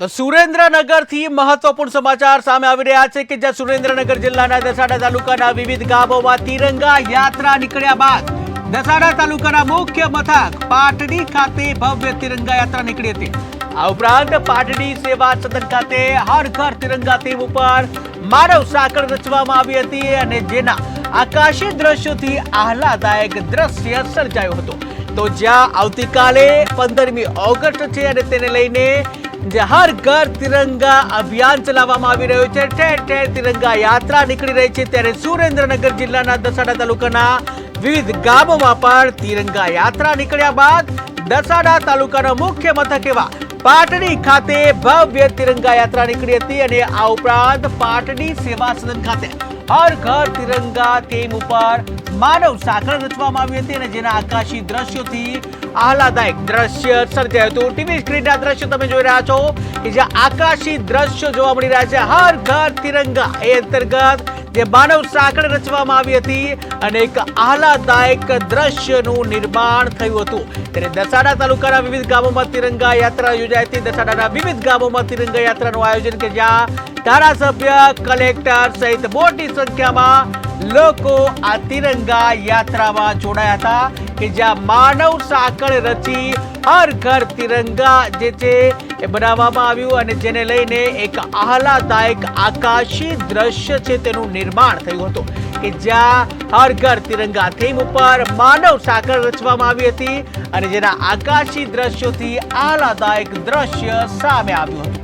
તો સુરેન્દ્રનગરથી મહત્વપૂર્ણ સમાચાર સામે આવી રહ્યા છે કે જ્યાં સુરેન્દ્રનગર જિલ્લાના દસાડા તાલુકાના વિવિધ ગામોમાં તિરંગા યાત્રા નીકળ્યા બાદ દસાડા તાલુકાના મુખ્ય મથક પાટડી ખાતે ભવ્ય તિરંગા યાત્રા નીકળી હતી. આ ઉપરાંત પાટડી સેવા સદન ખાતે હર ઘર તિરંગા થીમ ઉપર માનવ સાંકળ રચવામાં આવી હતી અને જેના આકાશી દ્રશ્યોથી આહલાદાયક દ્રશ્ય સર્જાયું હતું. તો જ્યાં આવતીકાલે પંદરમી ઓગસ્ટ છે અને તેને લઈને જે હર ઘર તિરંગા અભિયાન ચલાવવામાં આવી રહ્યું છે. ઠેર ઠેર તિરંગા યાત્રા નીકળી રહી છે. ત્યારે સુરેન્દ્રનગર જિલ્લાના દસાડા તાલુકાના વિવિધ ગામોમાં પણ તિરંગા યાત્રા નીકળ્યા બાદ દસાડા તાલુકાના મુખ્ય મથક એવા પાટડી ખાતે ભવ્ય તિરંગા યાત્રા નીકળી હતી અને આ ઉપરાંત પાટડી સેવા સદન ખાતે હર ઘર તિરંગા થીમ ઉપર માનવ સાંકળ રચવામાં આવી હતી અને જેના આકાશી દ્રશ્યોથી આહલાદાયક દ્રશ્ય સર્જાયું હતું. ટીવી સ્ક્રીનના દ્રશ્યો તમે જોઈ રહ્યા છો કે જે આકાશી દ્રશ્યો જોવા મળી રહ્યા છે. હર ઘર તિરંગા એ અંતર્ગત જે માનવ સાંકળ રચવામાં આવી હતી અને એક આહલાદાયક દ્રશ્યનું નિર્માણ થયું હતું. ત્યારે દસાડા તાલુકાના વિવિધ ગામોમાં તિરંગા યાત્રા યોજાઈ હતી. દસાડાના વિવિધ ગામોમાં તિરંગા યાત્રાનું આયોજન કે જ્યાં ધારાસભ્ય, કલેક્ટર સહિત મોટી સંખ્યામાં લોકો આ તિરંગા યાત્રામાં જોડાયા હતા કે જ્યાં માનવ સાંકળ રચી હર ઘર તિરંગા જે છે એ બનાવવામાં આવ્યું અને જેને લઈને એક આહલાદાયક આકાશી દ્રશ્ય છે તેનું નિર્માણ થયું હતું કે જ્યાં હર ઘર તિરંગા થીમ ઉપર માનવ સાંકળ રચવામાં આવી હતી અને જેના આકાશી દ્રશ્યોથી આહલાદાયક દ્રશ્ય સામે આવ્યું હતું.